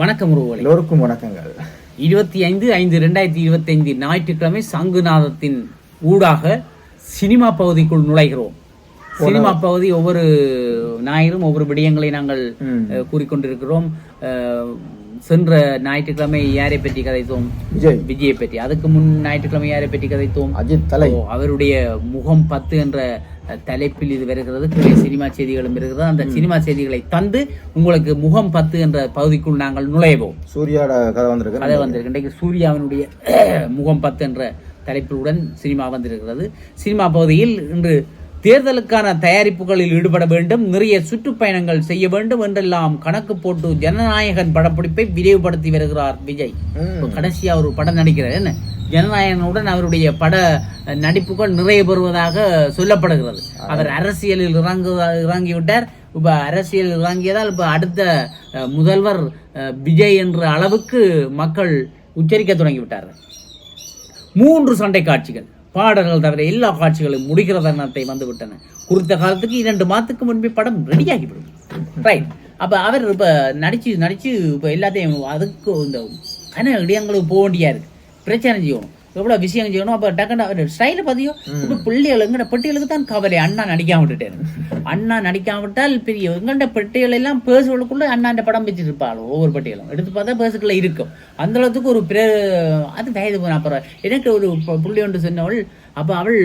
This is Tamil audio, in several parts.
வணக்கம் உறவுகளே. எல்லோருக்கும் வணக்கங்கள். இருபத்தி ஐந்து ஐந்து ரெண்டாயிரத்தி இருபத்தி ஐந்து ஞாயிற்றுக்கிழமை சங்குநாதத்தின் ஊடாக சினிமா பகுதிக்குள் நுழைகிறோம். சினிமா பகுதி ஒவ்வொரு ஞாயிறும் ஒவ்வொரு விடயங்களை நாங்கள் கூறிக்கொண்டிருக்கிறோம். சென்ற ஞாயிற்றுக்கிழமை யாரை பற்றி கதைத்தோம்? விஜய். விஜயை பற்றி. அதுக்கு முன் ஞாயிற்றுக்கிழமை யாரை பற்றி கதைத்தோம்? அஜித் தலை. அவருடைய முகம் பத்து என்ற தலைப்பில் இது வருகிறது கீழே சினிமா செய்திகளும் இருக்கிறது அந்த சினிமா செய்திகளை தந்து உங்களுக்கு முகம் பத்து என்ற பகுதிக்குள் நாங்கள் நுழைவோம். சூர்யாட கதை வந்திருக்கு. கதை வந்திருக்கு. இன்றைக்கு சூர்யாவினுடைய முகம் பத்து என்ற தலைப்புடன் சினிமா வந்திருக்கிறது. சினிமா பகுதியில் இன்று தேர்தலுக்கான தயாரிப்புகளில் ஈடுபட வேண்டும் நிறைய சுற்றுப்பயணங்கள் செய்ய வேண்டும் என்றெல்லாம் கணக்கு போட்டு ஜனநாயகன் படப்பிடிப்பை விரைவுபடுத்தி வருகிறார் விஜய். கடைசியா ஒரு படம் நடிக்கிறார். என்ன? ஜனநாயகனுடன் அவருடைய பட நடிப்புகள் நிறைய பெறுவதாக சொல்லப்படுகிறது. அவர் அரசியலில் இறங்கு இறங்கிவிட்டார். இப்ப அரசியல் இறங்கியதால் இப்ப அடுத்த முதல்வர் விஜய் என்ற அளவுக்கு மக்கள் உச்சரிக்க தொடங்கிவிட்டார்கள். மூன்று சண்டை காட்சிகள். பாடல்கள் தவிர எல்லா காட்சிகளும் முடிகிற தருணத்தை வந்து விட்டன குறித்த காலத்துக்கு இரண்டு மாதத்துக்கு முன்பே படம் ரெடியாகிவிடும் ரைட் அப்ப அவர் இப்ப நடிச்சு நடிச்சு இப்ப எல்லாத்தையும் அதுக்கு இந்த கன இடங்களுக்கு போக வேண்டியா இருக்கு. பிரச்சனை செய்யணும். எவ்வளவு விஷயம் செய்யணும்? அப்ப டக்குன்னு ஸ்டைல பதியோ இப்ப பிள்ளைகள் எங்கட பெட்டிகளுக்கு தான் கவலை. அண்ணா நடிக்காம விட்டுட்டாரு. அண்ணா நடிக்காம விட்டால் பெரிய எங்கண்ட பெட்டிகள் எல்லாம் பேசுகளுக்குள்ள அண்ணாண்ட படம் வச்சிருப்பாள் ஒவ்வொரு பெட்டிகளும். எடுத்து பார்த்தா பேசுக்குள்ள இருக்கும். அந்த அளவுக்கு ஒரு பிர அது வயது போன அப்புறம் எனக்கு ஒரு புள்ளி ஒன்று சொன்னவள் அப்ப அவள்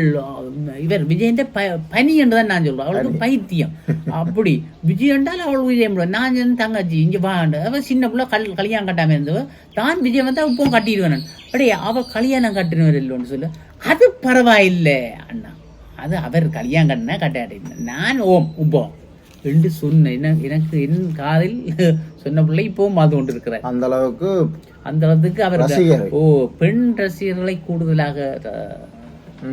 இவர் விஜயந்த ப பனி என்று தான் நான் சொல்றேன் அவளுக்கு பைத்தியம். அப்படி. விஜய் என்றால் அவள் விஜயம். நான் தங்கச்சி இங்க வாண்டு அவ சின்ன பிள்ளை கல் கல்யாணம் கட்டாம இருந்தவ தான் விஜயம் வந்தா இப்போ கட்டிடுவேன் அப்படியே அவ கல்யாணம் கட்டினவர் இல்லைன்னு சொல்லு. அது பரவாயில்லை அண்ணா. அது அவர் கல்யாணம் கட்டினா கட்டாட்டி நான் ஓம் உப்போ. ரெண்டு சொன்னேன் என்ன- எனக்கு என் காதில் சொன்ன பிள்ளை இப்பவும் மாந்து கொண்டிருக்கிறார். அந்த அளவுக்கு அந்த அளவுக்கு அவர். ஓ பெண் ரசிகர்களை கூடுதலாக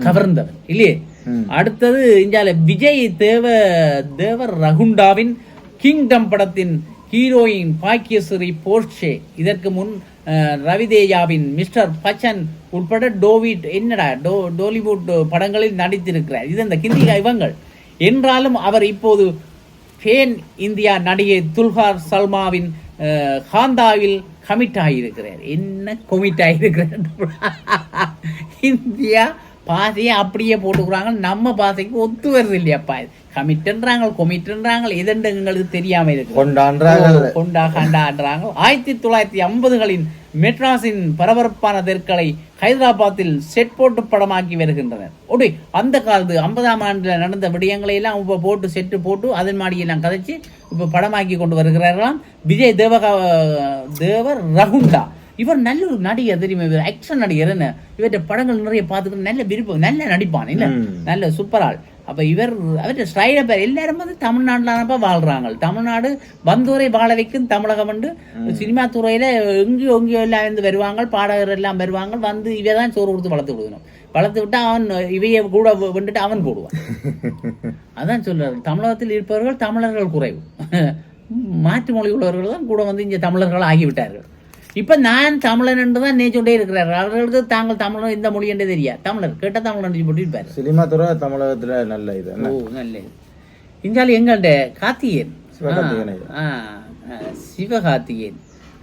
கவர்ந்தவர் இல்லையே. அடுத்தது இந்தியால விஜய் தேவ தேவர் ரகுண்டாவின் கிங்டம் படத்தின் ஹீரோயின் பாக்கியஸ்ரீ போர்ஷே இதற்கு முன் ரவிதேஜாவின் ரவிதேயாவின் மிஸ்டர் பச்சன் உட்பட டோவிட் என்னடா டோ டோலிவுட் படங்களில் நடித்திருக்கிறார். இது அந்த கிந்தி இவங்கள். என்றாலும் அவர் இப்போது ஃபேன் இந்தியா நடிகை துல்ஹார் சல்மாவின் ஹாந்தாவில் கமிட் ஆகியிருக்கிறார். என்ன கொமிட் ஆகியிருக்கிறார்? இந்தியா பாதையை அப்படியே போட்டுக்கிறாங்க. நம்ம பாதைக்கு ஒத்து வருது இல்லையாப்பா. கமிட்டுன்றாங்க கொமிட்டுன்றாங்க எதெண்டு எங்களுக்கு தெரியாம இருக்கு கொண்டாடுறாங்க கொண்டா ஆயிரத்தி தொள்ளாயிரத்தி ஐம்பதுகளின் மெட்ராஸின் பரபரப்பான தெற்களை ஹைதராபாத்தில் செட் போட்டு படமாக்கி வருகின்றனர். ஒடி அந்த காலத்து ஐம்பதாம் ஆண்டுல நடந்த விடயங்களை எல்லாம் இப்ப போட்டு செட்டு போட்டு அதன் மாடியெல்லாம் கதைச்சு இப்ப படமாக்கி கொண்டு வருகிறார்களாம். விஜய் தேவகா தேவர் ரகுண்டா. இவர் நல்ல ஒரு நடிகர் தெரியுமா இவர்? ஆக்ஷன் நடிகர் என்ன? இவற்றை படங்கள் நிறைய பார்த்துக்கிட்டு நல்ல விருப்பம் நல்ல நடிப்பான் இல்ல. நல்ல சூப்பர் ஆள். அப்ப இவர் அவர்கிட்ட ஸ்டைல பேர் எல்லாரும் வந்து தமிழ்நாட்டில் வாழ்றாங்க. தமிழ்நாடு வந்தோரை வாழ வைக்கும் தமிழகம் வந்து சினிமா துறையில எங்கேயோ எங்கேயோ எல்லாம் வந்து வருவாங்க பாடகர் எல்லாம் வருவாங்க வந்து இவ தான் சோறு கொடுத்து வளர்த்து விடுக்கணும். வளர்த்து விட்டா அவன் இவைய கூட வந்துட்டு அவன் போடுவான். அதான் சொல்றாரு. தமிழகத்தில் இருப்பவர்கள் தமிழர்கள் குறைவு. மாற்று மொழி உள்ளவர்கள் தான் கூட வந்து இங்க தமிழர்கள் ஆகிவிட்டார்கள். இப்ப நான் தமிழன் என்று தான் நேச்சுட்டே இருக்கிறார்கள் அவர்களுக்கு தாங்கள் தமிழன் இந்த மொழி என்றே தெரியாது. தமிழர் கேட்ட தமிழன் என்று போட்டு இருப்பாரு. சினிமா துறை தமிழகத்துல நல்ல இது ஓ நல்லது இந்தாலும் எங்கள்ட? கார்த்திகேயன். சிவகார்த்திகேயன்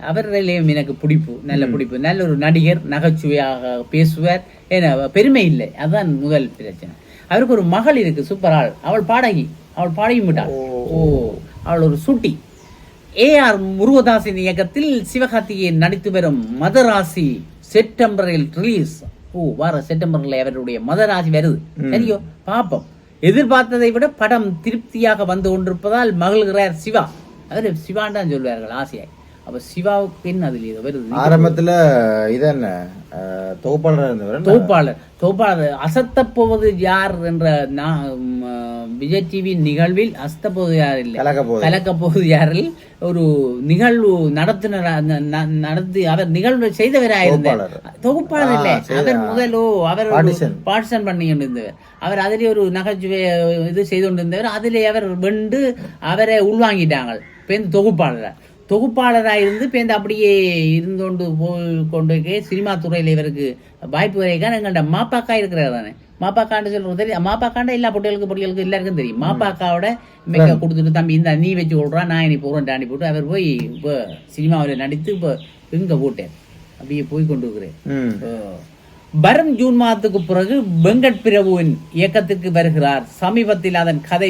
அவரிலேயும் எனக்கு பிடிப்பு நல்ல பிடிப்பு. நல்ல ஒரு நடிகர் நகைச்சுவையாக பேசுவார். ஏன்னா பெருமை இல்லை. அதுதான் முதல் பிரச்சனை. அவருக்கு ஒரு மகள் இருக்கு சூப்பர் ஆள் அவள் பாடகி. அவள் பாடகி விட்டாள். ஓ அவள் ஒரு சுட்டி. ஏ ஆர் முருகதாசின் இயக்கத்தில் சிவகார்த்திகேயன் நடித்து வரும் மதராசி செப்டம்பரில் ரிலீஸ் ஓ வார செப்டம்பர்ல அவருடைய மதராசி வருது. சரியோ பாப்போம். எதிர்பார்த்ததை விட படம் திருப்தியாக வந்து கொண்டிருப்பதால் மகிழ்கிறார் சிவா. அவர் சிவான் தான் சொல்வார்கள் ஆசையாய். அப்ப சிவாவுக்கு என்ன அதில் இது வருது ஆரம்பத்துல இது என்ன? தொகுப்பாளரா? தொகுப்பாளர். தொகுப்பாளர். அசத்தப் போவது யார் என்ற நா- ம், விஜய் டிவி நிகழ்வில் அஸ்தபோது யார் இல்லை? கலக்க போகுது யாரில் ஒரு நிகழ்வு நடத்துனர் நடத்தி அவர் நிகழ்வு செய்தவராயிருந்தார் தொகுப்பாளர். தொகுப்பாளர் இல்லை. அவர் முதலோ அவர். பார்ட்டிசன் பண்ணி கொண்டிருந்தவர். அவர் அதிலே ஒரு நகைச்சுவை இது செய்து கொண்டிருந்தவர். அதிலே அவர் வெண்டு அவரை உள்வாங்கிட்டாங்க பேருந்து தொகுப்பாளர். தொகுப்பாளராக இருந்து பேருந்து அப்படியே இருந்து கொண்டு போய் கொண்டு சினிமா துறையில் இவருக்கு வாய்ப்பு வரைக்கான எங்கள்கிட்ட மாப்பாக்கா இருக்கிறார் தானே. மாப்பாக்காண்டு சொல்றது தெரியும். மாப்பாக்காண்ட எல்லா பொட்டிகளுக்கு பொட்டிகளுக்கு எல்லாருக்கும் தெரியும். மாப்பாக்காவோட மேக்க கொடுத்துட்டு தம்பி இந்த நீ வச்சு கொள்றா நான் இனி போகிறேன் டாண்டி போட்டு அவர் போய் இப்போ சினிமாவில் நடித்து இப்போ எங்கே போட்டேன். அப்படியே போய் கொண்டு இருக்கிறேன். ம். பரம் ஜூன் மாதத்துக்கு பிறகு வெங்கட் பிரபுவின் இயக்கத்திற்கு வருகிறார். சமீபத்தில் அதன் கதை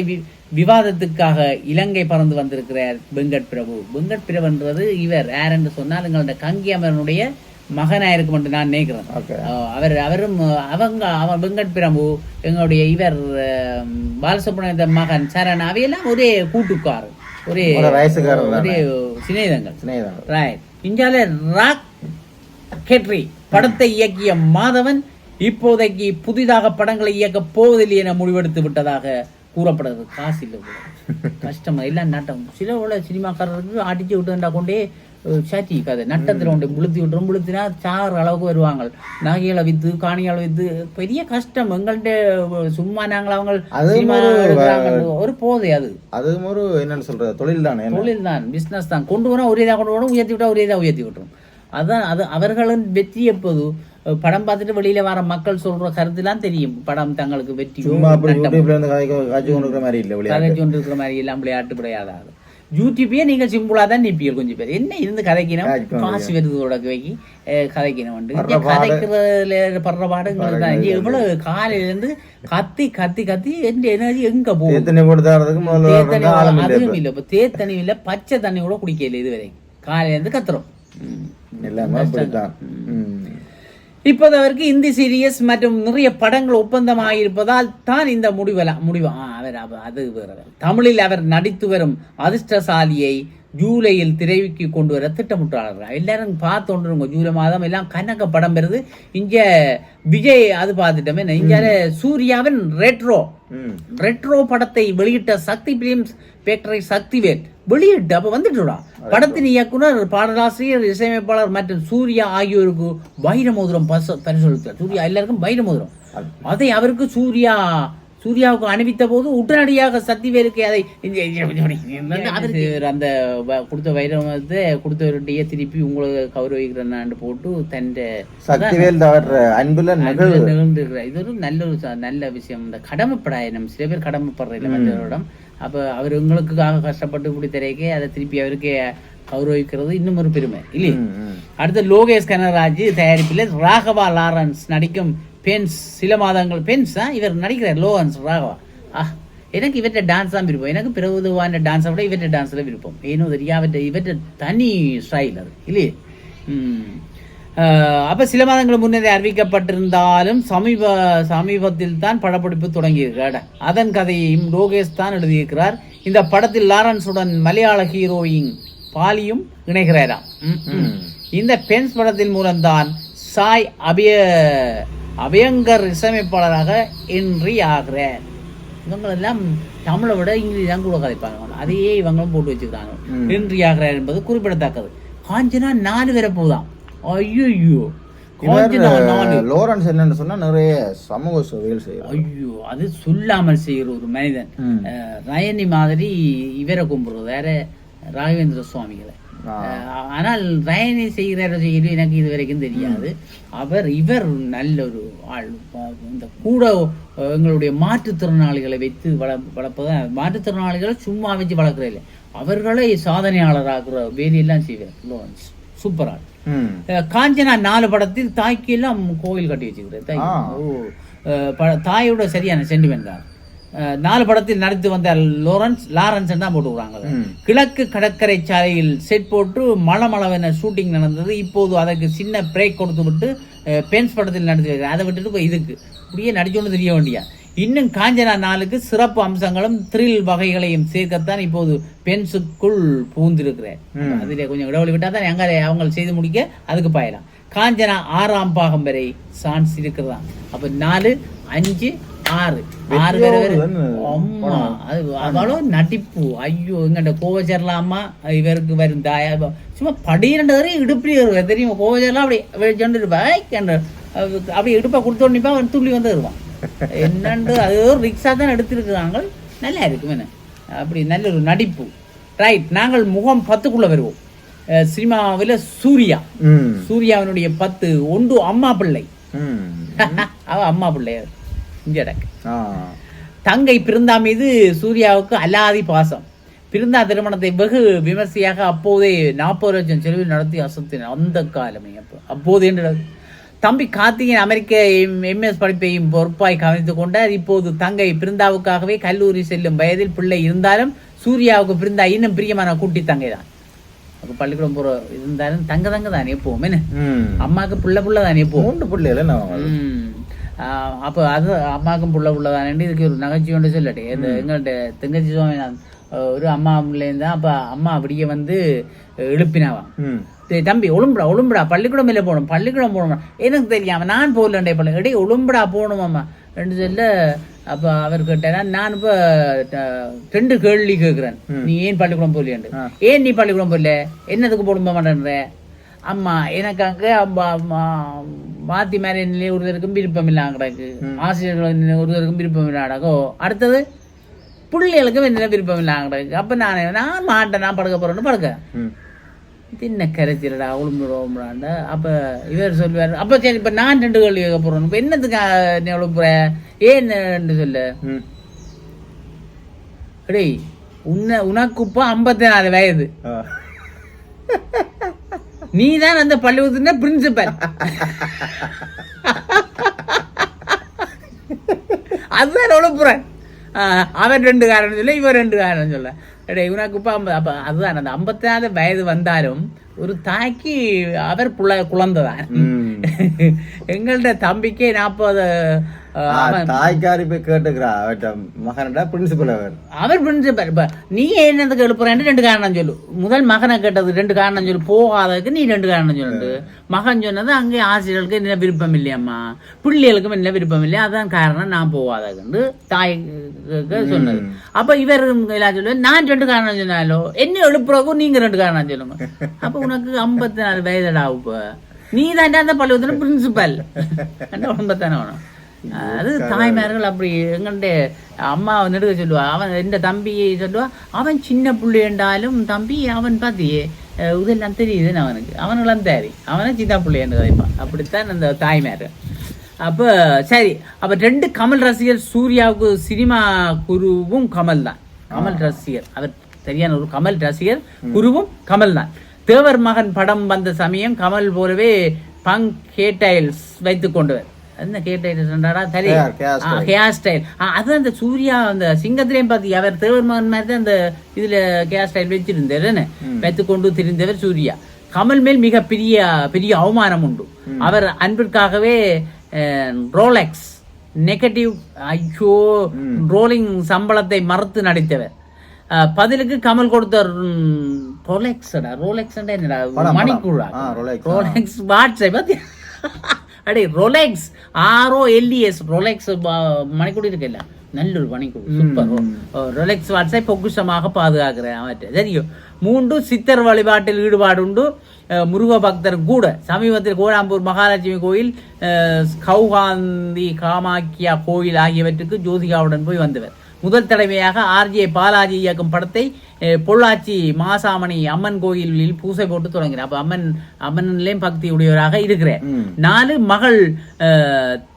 விவாதத்துக்காக இலங்கை பறந்து வந்திருக்கிறார் வெங்கட் பிரபு. வெங்கட் பிரபுன்றது இவர். யார் என்று சொன்னால் எங்களுடைய கங்கி அமரனுடைய மகனா இருக்கும் என்று நான் நினைக்கிறேன். அவர் அவரும் அவங்க அவன் வெங்கட் பிரபு எங்களுடைய இவர் அஹ், பாலசுப்ரமணியத்தின் மகன் சரண் அவையெல்லாம் ஒரே கூட்டுக்கார் ஒரே ஒரு சிநேகிதம் ரைட் இந்தியால ராக் கெட்ரி படத்தை இயக்கிய மாதவன் இப்போதைக்கு புதிதாக படங்களை இயக்க போவதில்லை என முடிவெடுத்து விட்டதாக கூறப்படுகிறது காசு இல்லை போல. கஷ்டமா. இல்ல நட்டம். சில உள்ள சினிமாக்காரருக்கு அடிச்சு விட்டுண்டா கொண்டே சாச்சி கதை நட்டத்தில் கொண்டு புளுத்தி விட்டுரும். புளுத்தினா சாகிற அளவுக்கு வருவாங்க. நகைகளை வித்து காணிகளை வித்து பெரிய கஷ்டம். எங்கள்கிட்ட சும்மா நாங்கள் அவங்க அது ஒரு போதை அது. அதுவும் ஒரு என்னன்னு சொல்றது? தொழில் தானே? தொழில் தான் பிஸ்னஸ் தான். கொண்டு போனால் ஒரே இதாக கொண்டு போகணும் உயர்த்தி விட்டா ஒரே இதாக உயர்த்தி விட்டுரும். அதான் அது அவர்களின் வெற்றி எப்போது? படம் பார்த்துட்டு வெளியில வர மக்கள் சொல்ற கருத்துலாம் தெரியும். படம் தங்களுக்கு வெற்றி இருக்கிற மாதிரி இல்லை விளையாட்டு கதைச்சு கொண்டு இருக்கிற மாதிரி எல்லாம் விளையாட்டு கிடையாது. யூடியூப்பே நீங்க சிம்பிளா தான் நிப்பீங்க கொஞ்சம் பேர்? என்ன இருந்து கதைக்கணும் காசு வருது உடக்கு கதைக்கணும் பாடு. கதைக்கிறதுல படுற பாடுங்கிறது தான். இங்க எவ்வளவு காலையில இருந்து கத்தி கத்தி கத்தி எந்த எனர்ஜி எங்க போகும்? அதுவும் இல்ல. இப்ப தேத்தண்ணி இல்ல பச்சை தண்ணி கூட குடிக்கல இதுவரை. காலையில இருந்து கத்துறோம். எல்லாமே. இப்போது அவருக்கு இந்தி சீரியஸ் மற்றும் நிறைய படங்கள் ஒப்பந்தமாகியிருப்பதால் தான் இந்த முடிவெல்லாம் முடிவு. ஆ, அவர் அது தமிழில் அவர் நடித்து வரும் அதிர்ஷ்டசாலியை ஜூலையில் திரைக்கு கொண்டு வர திட்டமிட்டாளர்கள் எல்லாரும் பார்த்து கொண்டிருங்க ஜூலை மாதம் எல்லாம் கணக்க படம் பெறுது. இங்க விஜய் அது பார்த்துட்டோமே இங்க சூர்யாவின் ரெட்ரோ. ரெட்ரோ படத்தை வெளியிட்ட சக்தி பிலிம்ஸ் ஃபேக்டரி சக்திவேல் வெளியிட்டு அப்ப வந்துட்டுடா. படத்தின் இயக்குனர் பாடலாசிரியர் இசையமைப்பாளர் மற்றும் சூர்யா ஆகியோருக்கு வைரமோதிரம் பரிசு பரிசளித்தார் சூர்யா எல்லாருக்கும் வைரமோதிரம். அதை அவருக்கு சூர்யா சூர்யாவுக்கு அணிவித்த போது உடனடியாக சக்திவேலுக்கு அதை அந்த வ- கொடுத்த வைரமத்தை கொடுத்தவருடைய திருப்பி உங்களுக்கு கௌரவிக்கிறேன்னு போட்டு தன் சக்திவேல் தவற அன்புல நிகழ்ந்துருக்கிறார் இது ஒரு நல்ல ஒரு நல்ல விஷயம். இந்த கடமைப்படாயினம். சில பேர் கடமைப்படுற இல்லை மற்றவரிடம் அப்ப அவர் உங்களுக்காக கஷ்டப்பட்டு இப்படி திரைக்கே அதை திருப்பி அவருக்கு கௌரவிக்கிறது இன்னும் ஒரு பெருமை. இல்லையே. அடுத்து லோகேஷ் கனராஜ் தயாரிப்பில் ராகவா லாரன்ஸ் நடிக்கும் பென்ஸ் சில மாதங்கள் பென்ஸ் இவர் நடிக்கிறார் லோரன்ஸ் ராகவா. ஆ எனக்கு இவற்றை டான்ஸ் தான் விருப்பம். எனக்கு பிரபுதுவான டான்ஸை விட இவற்றை டான்ஸில் விருப்பம். ஏனோ தெரியா அவற்றை இவற்றை தனி ஸ்டைல் அது இல்லையே. ஆஹ் அப்ப சில மாதங்கள் முன்னரே அறிவிக்கப்பட்டிருந்தாலும் சமீப சமீபத்தில் தான் படப்பிடிப்பு தொடங்கியிருக்கிறார். அதன் கதையையும் லோகேஷ் தான் எழுதியிருக்கிறார். இந்த படத்தில் லாரன்ஸுடன் மலையாள ஹீரோயின் பாலியும் இணைகிறாராம். இந்த பென்ஸ் படத்தின் மூலம்தான் சாய் அபிய அபயங்கர் இசையமைப்பாளராக என்ட்ரி ஆகிறார். இவங்களெல்லாம் தமிழை விட இங்கிலீஷ் தான் கூட கதைப்பாங்க அதையே இவங்களும் போட்டு வச்சுக்கிறாங்க. என்ட்ரி ஆகிறார் என்பது குறிப்பிடத்தக்கது. காஞ்சனா நாலு வரை போதாம் ஐயோ லோரன்ஸ் என்னன்னு சொன்னா நிறைய சமூக சேவைகள் செய்யறாரு ஐயோ அது சொல்லாமல் செய்கிற ஒரு மனிதன். ரயனி மாதிரி இவரை கும்பிடுறது. வேற ராகவேந்திர சுவாமிகளை. ஆனால் ரயனி செய்கிறார செய்கிறது எனக்கு இது வரைக்கும் தெரியாது அவர் இவர் நல்ல ஒரு ஆள். இந்த கூட எங்களுடைய மாற்றுத்திறனாளிகளை வைத்து வள வளர்ப்பத? மாற்றுத்திறனாளிகளை சும்மா வச்சு வளர்க்குற இல்லை. அவர்களை சாதனையாளராக்குற வேலையெல்லாம் செய்வார். லோரன்ஸ். சூப்பர். அஹ் காஞ்சனா நாலு படத்தில் தாய்க்கு எல்லாம் கோயில் கட்டி வச்சுக்கிறார். தாய். தாயோட சரியான சென்டிமெண்ட் தான். நாலு படத்தில் நடித்து வந்த லாரன்ஸ் லாரன்ஸ் தான் போட்டுக்கிறாங்க. கிழக்கு கடற்கரை சாலையில் செட் போட்டு மளமளவென ஷூட்டிங் நடந்தது. இப்போது அதற்கு சின்ன பிரேக் கொடுத்து விட்டு பென்ஸ் படத்தில் நடித்து. அதை விட்டுட்டு இப்போ இதுக்கு. இப்படியே நடிச்சோன்னு தெரிய வேண்டியா? இன்னும் காஞ்சனா நாளுக்கு சிறப்பு அம்சங்களும் த்ரில் வகைகளையும் சேர்க்கத்தான் இப்போது பென்ஸுக்குள் பூந்திருக்கிறார் ம். அதிலே கொஞ்சம் இடைவெளி விட்டா தான் எங்க அவங்க செய்து முடிக்க அதுக்கு பாயலாம். காஞ்சனா ஆறாம் பாகம் வரை சான்ஸ் இருக்கிறதா அப்ப நாலு அஞ்சு ஆறு. ஆறு பேர் அம்மா அது அவ்வளோ நடிப்பு. ஐயோ எங்கிட்ட கோவச்சரலாமா? இவருக்கு வரும் தாயா. சும்மா படிரண்டு வரை இடுப்பி தெரியுமா? கோவச்சரலாம் அப்படி இருப்பேன் அப்படி இடுப்பை. கொடுத்தோன்னிப்பா அவன் துள்ளி வந்து வருவான். என்னண்டு அது ஒரு ரிக்ஷா தான் எடுத்திருக்கிறாங்க. நல்லா இருக்கும் என்ன? அப்படி நல்ல ஒரு நடிப்பு. ரைட் நாங்கள் முகம் பத்துக்குள்ள வருவோம். சினிமாவில் சூர்யா. சூர்யாவினுடைய பத்து ஒன்று அம்மா பிள்ளை. அவ அம்மா பிள்ளை ஆ. தங்கை பிருந்தா மீது சூர்யாவுக்கு அலாதி பாசம். பிருந்தா திருமணத்தை வெகு விமர்சையாக அப்போதே நாற்பது லட்சம் செலவில் நடத்தி அசத்தின அந்த காலமே அப்போ. அப்போது என்று தம்பி கார்த்திகேயன் அமெரிக்க எம்எஸ் படிப்பையும் பொறுப்பாய் கவனித்துக் கொண்டார். இப்போது தங்கை பிருந்தாவுக்காகவே கல்லூரி செல்லும் வயதில் பிள்ளை இருந்தாலும் சூர்யாவுக்கு பிருந்தா இன்னும் பிரியமான குட்டி தங்கை தான். அப்போ பள்ளிக்கூடம் போகிற இருந்தாலும் தங்க தங்க தானே எப்பவும். என்ன? அம்மாவுக்கு புள்ள புள்ள தானே எப்பவும். மூன்று பிள்ளைகள் நான் ம். ஆஹ் அப்ப அது அம்மாக்கும் புள்ள புள்ளதானே இதுக்கு ஒரு நகைச்சுவை ஒன்று சொல்லட்டே இந்த எங்கள்கிட்ட தெங்கச்சி சுவாமிநாதன் அஹ் ஒரு அம்மா பிள்ளைங்க தான் அப்ப அம்மா அப்படியே வந்து டேய் தம்பி ஒழும்புடா ஒழும்புடா பள்ளிக்கூடம் இல்லை போகணும் பள்ளிக்கூடம் போகணும் எனக்கு தெரியாம நான் போகலண்டே பள்ளி எடே ஒழும்புடா போகணும் அம்மா ரெண்டு சொல்ல அப்ப அவர் கேட்டாரா நான் இப்ப ரெண்டு கேள்வி கேட்கிறேன் நீ ஏன் பள்ளிக்கூடம் போகலையாண்டு ஏன் நீ பள்ளிக்கூடம் போகல என்னதுக்கு போட மாட்டேன்ற அம்மா எனக்கு அங்க மாத்தி மேலே நிலை ஒருத்தருக்கும் விருப்பம் இல்லாம கிடக்கு. ஆசிரியர்கள் ஒருத்தருக்கும் விருப்பம் இல்லாடக்கோ அடுத்தது பிள்ளைகளுக்கும் என்ன விருப்பம் இல்லாம கிடக்கு. அப்ப நான் நான் மாட்டேன் நான் படுக்க போறேன்னு படுக்க. தின்ன கரைச்சிடடா உளும்புறோம்டாண்ட அப்ப இவர் சொல்லுவார் அப்ப சரி இப்ப நான் ரெண்டு கேள்வி கேட்க போறேன் இப்ப என்னத்துக்கு நீ உழுப்புற? ஏன்னு சொல்லு. ம். டேய் உன்ன உனக்கு இப்போ ஐம்பத்தி நாலு வயது. நீ தான் அந்த பள்ளிக்கூடத்துல பிரின்சிபல் அதுதான் உழப்புறேன் அவன் ரெண்டு காரணம் சொல்ல இவன் ரெண்டு காரணம் சொல்ல. டேய் உனக்கு இப்போ ஐம்பது அப்போ அதுதான் அந்த ஐம்பத்தி நாலு வயது வந்தாலும் ஒரு தாய்க்கு அவர் புல குழந்தைதான். ம். எங்கள்ட்ட தம்பிக்கே நாற்பது தாய்க்காரி போய் கேட்டுக்கிறா மகனடா பிரின்சிபல் அவர் அவர் பிரின்சிபல் இப்ப நீ என்னதுக்கு எழுப்புறேன்னு ரெண்டு காரணம் சொல்லு. முதல் மகனை கேட்டது ரெண்டு காரணம் சொல்லு. போகாததுக்கு நீ ரெண்டு காரணம் சொல்லுண்டு. மகன் சொன்னது அங்கே ஆசிரியர்களுக்கு என்ன விருப்பம் இல்லையம்மா? பிள்ளைகளுக்கும் என்ன விருப்பம் இல்லையா? அதான் காரணம் நான் போகாததுன்னு தாய்க்கு சொன்னது. அப்ப இவர் எல்லாம் சொல்லுவார் நான் ரெண்டு காரணம் சொன்னாலோ? என்ன எழுப்புறதுக்கும் நீங்க ரெண்டு காரணம் சொல்லுங்க. அப்ப உனக்கு ஐம்பத்தி நாலு வயதடா இப்ப நீ தான் அந்த பள்ளிக்கூடத்துல பிரின்சிபல் ஐம்பத்தானே வேணும் அது தாய்மார்கள் அப்படி எங்கள்கிட்ட அம்மா நெடுக்க சொல்லுவா. அவன் எந்த தம்பி சொல்லுவா அவன் சின்ன புள்ளி என்றாலும் தம்பி அவன் பாத்தியே அஹ் இதெல்லாம் தெரியுதுன்னு அவனுக்கு. அவனுக்கெல்லாம் தேரி அவனை சின்ன புள்ளி என்று கதைப்பான் அப்படித்தான் அந்த தாய்மார். அப்போ சரி. அப்போ ரெண்டு கமல் ரசிகர் சூர்யாவுக்கு சினிமா குருவும் கமல் தான் கமல் ரசிகர். அவர் சரியான ஒரு கமல் ரசிகர் குருவும் கமல் தான் தேவர் மகன் படம் வந்த சமயம் கமல் போலவே பங்க் ஹேட்டைல்ஸ் வைத்து கொண்டவர் என்ன ஹேட்டைல்ஸ் சரி. ஹேர் ஸ்டைல் அது அந்த சூர்யா அந்த சிங்கத்திலையும் பார்த்து அவர் தேவர் மகன் மாதிரி அந்த இதுல ஹேர் ஸ்டைல் வச்சிருந்தார் என்ன? வைத்து கொண்டு திரிந்தவர் சூர்யா. கமல் மேல் மிக பெரிய பெரிய அவமானம் உண்டு. அவர் அன்பிற்காகவே ரோலெக்ஸ் நெகட்டிவ் ஐயோ ரோலிங் சம்பளத்தை மறுத்து நடித்தவர். பதிலுக்கு கமல் கொடுத்த ரோலெக்ஸ்டா ரோலெக்ஸ் என்னடா? படம், மணிக்கூடா ஆ, ரோலெக்ஸ் வாட்ஸை பத்தி அடே Rolex R O L E S Rolex மணிக்கூடி இருக்குல்ல நல்ல ஒரு மணிக்கூடு. சூப்பர் ரொலெக்ஸ் வாட்ஸை பொக்குஷமாக பாதுகாக்கிறேன் அவற்றை. தெரியும் மூன்று சித்தர் வழிபாட்டில் ஈடுபாடுண்டு அஹ், முருக பக்தர் கூட. சமீபத்தில் கோலாம்பூர் மகாலட்சுமி கோயில் கௌகாந்தி காமாக்கியா கோயில் ஆகியவற்றுக்கு ஜோதிகாவுடன் போய் வந்தவர். முதல் தடவையாக ஆர்ஜே பாலாஜி இயக்கும் படத்தை பொள்ளாச்சி மாசாமணி அம்மன் கோயிலில் பூசை போட்டு தொடங்கினார். அப்ப அம்மன் அம்மன்லேயும் பக்தி உடையவராக இருக்கிறேன் ம். நாலு மகள்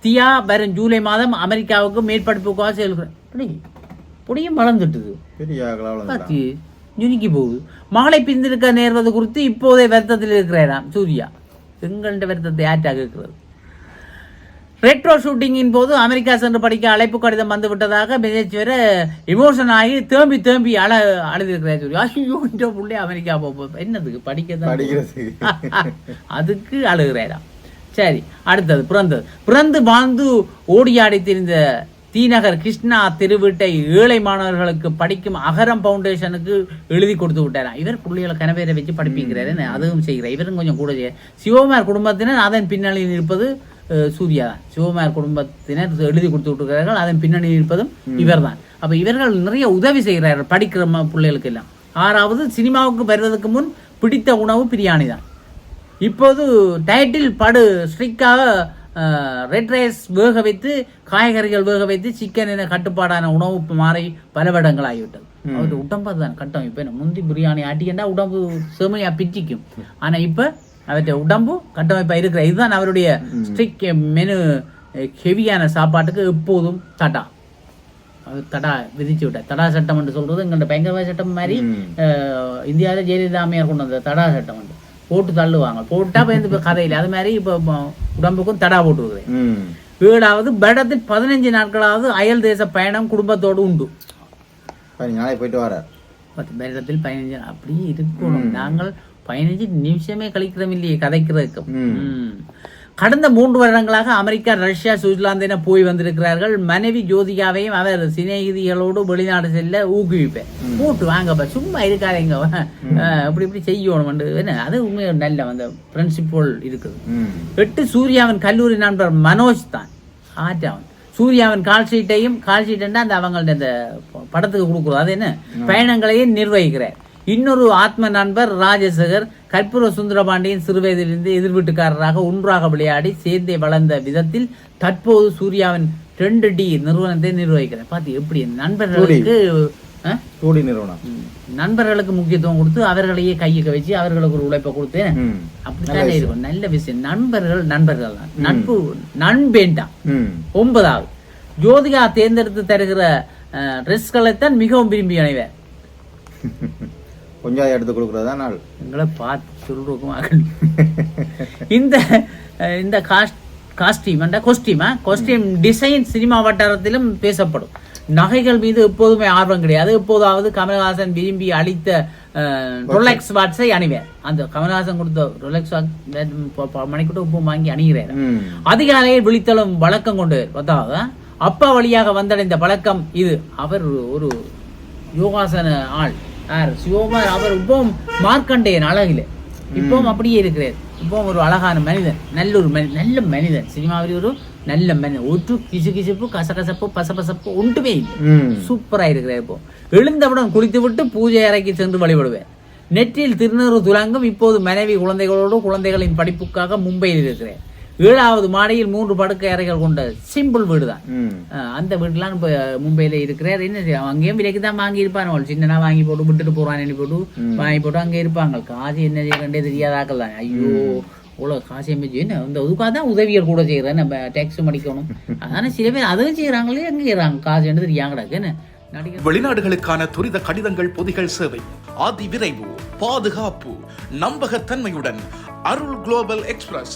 தியா வரும் ஜூலை மாதம் அமெரிக்காவுக்கு மேற்படிப்புக்காக செல்கிறேன் புடியும் வளர்ந்துட்டுது. பாத்தி ஜுனிக்கி போகுது மகளை பிந்திருக்க நேர்வது குறித்து இப்போதே வருத்தத்தில் இருக்கிறாராம் சூர்யா. எங்கள்கிட்ட வருத்தத்தை ஆட்டாக இருக்கிறது ரெட்ரோ ஷூட்டிங்கின் போது அமெரிக்கா சென்று படிக்க அழைப்பு கடிதம் வந்து விட்டதாக மெசேஜ் வேற இமோஷன் ஆகி தேம்பி தேம்பி அழ அழுதிருக்கிறார் சூர்யா. ஐயோ இந்த புள்ளை அமெரிக்கா போக என்னதுக்கு படிக்க தான் அதுக்கு அழுகிறாராம். சரி அடுத்தது பிறந்தது. பிறந்து வாழ்ந்து ஓடியாடி திரிந்த தீநகர் கிருஷ்ணா திருவீட்டை ஏழை மாணவர்களுக்கு படிக்கும் அகரம் பவுண்டேஷனுக்கு எழுதி கொடுத்து விட்டாராம். இவர் பிள்ளைகளை கனவேரை வச்சு படிப்பிக்கிறாரு. அதுவும் செய்கிறார். இவரும் கொஞ்சம் கூட செய்ய சிவகுமார் குடும்பத்தினர் அதன் பின்னணியில் இருப்பது சூர்யா தான் சிவகுமார் குடும்பத்தினர் எழுதி கொடுத்து விட்டுருக்கிறார்கள் அதன் பின்னணியில் இருப்பதும் இவர்தான். அப்ப இவர்கள் நிறைய உதவி செய்கிறார்கள் படிக்கிற பிள்ளைகளுக்கு எல்லாம் ஆறாவது சினிமாவுக்கு வருவதற்கு முன் பிடித்த உணவு பிரியாணி தான். இப்போது டைட்டில் படு ஸ்ட்ரிக்டாக ரெட் ரைஸ் வேக வைத்து காய்கறிகள் வேக வைத்து சிக்கன் என கட்டுப்பாடான உணவு மாறி பல வருடங்கள் ஆகிவிட்டது அவர் உடம்பு தான் கட்டம். இப்போ என்ன முந்தி பிரியாணி ஆட்டிக்கண்டா உடம்பு செமையா பிச்சிக்கும். ஆனா இப்ப அவருடைய உடம்பு கட்டமைப்பா இருக்கிற இதுதான் அவருடைய ஸ்ட்ரிக் மெனு ஹெவியான சாப்பாட்டுக்கு எப்போதும் தடா. தடா விதிச்சு விட்டார். தடா சட்டம் என்று சொல்றது எங்கள்ட்ட பயங்கரவாத சட்டம் மாதிரி இந்தியாவில ஜெயலலிதா அம்மையார் கொண்டு வந்த தடா சட்டம் வந்து போட்டு தள்ளுவாங்க. போட்டா பயந்து கதையில் அது மாதிரி இப்போ உடம்புக்கும் தடா போட்டுருக்குது ம். வீடாவது வருடத்தில் பதினஞ்சு நாட்களாவது அயல் தேச பயணம் குடும்பத்தோடு உண்டு. பாருங்க நாளைக்கு போயிட்டு வரார். பத்து வருடத்தில் பதினஞ்சு நாள். அப்படியே இருக்கணும். நாங்கள் பதினஞ்சு நிமிஷமே கழிக்கிறோம் இல்லையே கதைக்கிறதுக்கு. கடந்த மூன்று வருடங்களாக அமெரிக்கா ரஷ்யா சுவிட்சர்லாந்து என போய் வந்திருக்கிறார்கள். மனைவி ஜோதிகாவையும் அவர் சிநேகிதிகளோடு வெளிநாடு செல்ல ஊக்குவிப்பேன். போட்டு வாங்கப்பா சும்மா இருக்காதீங்க இப்படி இப்படி செய்யணும் என்ன அது உண்மையாக நல்ல அந்த பிரின்சிபல் இருக்குது. எட்டு சூர்யாவின் கல்லூரி நண்பர் மனோஜ் தான். ஆட்டாவன் சூர்யாவின் கால் ஷீட்டையும் கால் ஷீட்டுன்னா அந்த அவங்கள்ட்ட அந்த ப- படத்துக்கு கொடுக்குறோம். அது என்ன? பயணங்களையும் நிர்வகிக்கிறார். இன்னொரு ஆத்ம நண்பர் ராஜசேகர் கற்பூர சுந்தரபாண்டியன் சிறுவயதிலிருந்து எதிர்வீட்டுக்காரராக ஒன்றாக விளையாடி சேர்ந்தே வளர்ந்த விதத்தில் தற்போது சூர்யாவின் ரெண்டு டி நிறுவனத்தை நிர்வகிக்கிறார். பார்த்து எப்படி நண்பர்களுக்கு? டூடி நிறுவனம். நண்பர்களுக்கு முக்கியத்துவம் கொடுத்து அவர்களையே கையுக்க வச்சு அவர்களுக்கு ஒரு உழைப்பை கொடுத்து அப்படித்தானே இருக்கும். நல்ல விஷயம். நண்பர்கள் நண்பர்கள் தான். நட்பு நண்பேண்டாம். ஒன்பதாவது. ஜோதிகா தேர்ந்தெடுத்து தருகிற ட்ரெஸ்களைத்தான் மிகவும் விரும்பி அணைவர். கொஞ்சம் எடுத்து கொடுக்குறது தான் நாள்? எங்களை பார்த்து சொல்றதுக்கும் இந்த இந்த காஸ்ட் காஸ்டியூம் கொஸ்டியூமா கொஸ்டியூம் டிசைன் சினிமா வட்டாரத்திலும் பேசப்படும். நகைகள் மீது எப்போதுமே ஆர்வம் கிடையாது. எப்போதாவது கமல்ஹாசன் விரும்பி அளித்த ரொலெக்ஸ் வாட்ஸை அணிவேன். அந்த கமல்ஹாசன் கொடுத்த ரொலெக்ஸ் மணிக்கூட்ட உப்பு வாங்கி அணிகிறார். அதிகாலையில் விழித்தலும் வழக்கம் கொண்டு பத்தாவது அப்பா வழியாக வந்தடைந்த பழக்கம் இது. அவர் ஒரு யோகாசன ஆள். யார் சிவகுமார் அவர் இப்பவும் மார்க்கண்டேயன் அழகில இப்பவும் அப்படியே இருக்கிறார். இப்பவும் ஒரு அழகான மனிதன் நல்ல ஒரு மனி நல்ல மனிதன். சினிமாவில் ஒரு நல்ல மனிதன். ஒற்று கிசு கிசுப்பு கசகசப்பு பசபசப்பு ஒன்றுமே இல்லை. ம். சூப்பரா இருக்கிறார் இப்போ. எழுந்தவுடன் குளித்து விட்டு பூஜை அறைக்கு சென்று வழிபடுவேன் நெற்றியில் திருநூறு துலங்கும் இப்போது மனைவி குழந்தைகளோடு குழந்தைகளின் படிப்புக்காக மும்பையில் இருக்கிறேன் ஏழாவது மாடியில் மூன்று படுக்கை அறைகள் கொண்ட சிம்பிள் வீடு தான் அந்த வீட்டுலாம் இப்போ மும்பையில இருக்கிறார். என்ன அங்கேயும் விலைக்கு தான் வாங்கி இருப்பாங்க சின்னனா வாங்கி போட்டு விட்டுட்டு போறான்னு போட்டு வாங்கி போட்டு அங்கே இருப்பாங்க. காசு என்ன செய்யறே தெரியாதாக்கள் தான். ஐயோ இவ்வளோ காசு எம்பிச்சு என்ன இந்த இதுக்காக தான் உதவியல் கூட செய்கிறேன் நம்ம டேக்ஸ் அடிக்கணும் அதானே சில பேர் அதுவும் செய்கிறாங்களே எங்கே செய்கிறாங்க காசு என்று தெரியாங்கடாக்கு என்ன? நடிகர் வெளிநாடுகளுக்கான துரித கடிதங்கள் பொதிகள் சேவை. அதி விரைவு பாதுகாப்பு நம்பகத்தன்மையுடன் அருள் குளோபல் எக்ஸ்பிரஸ்.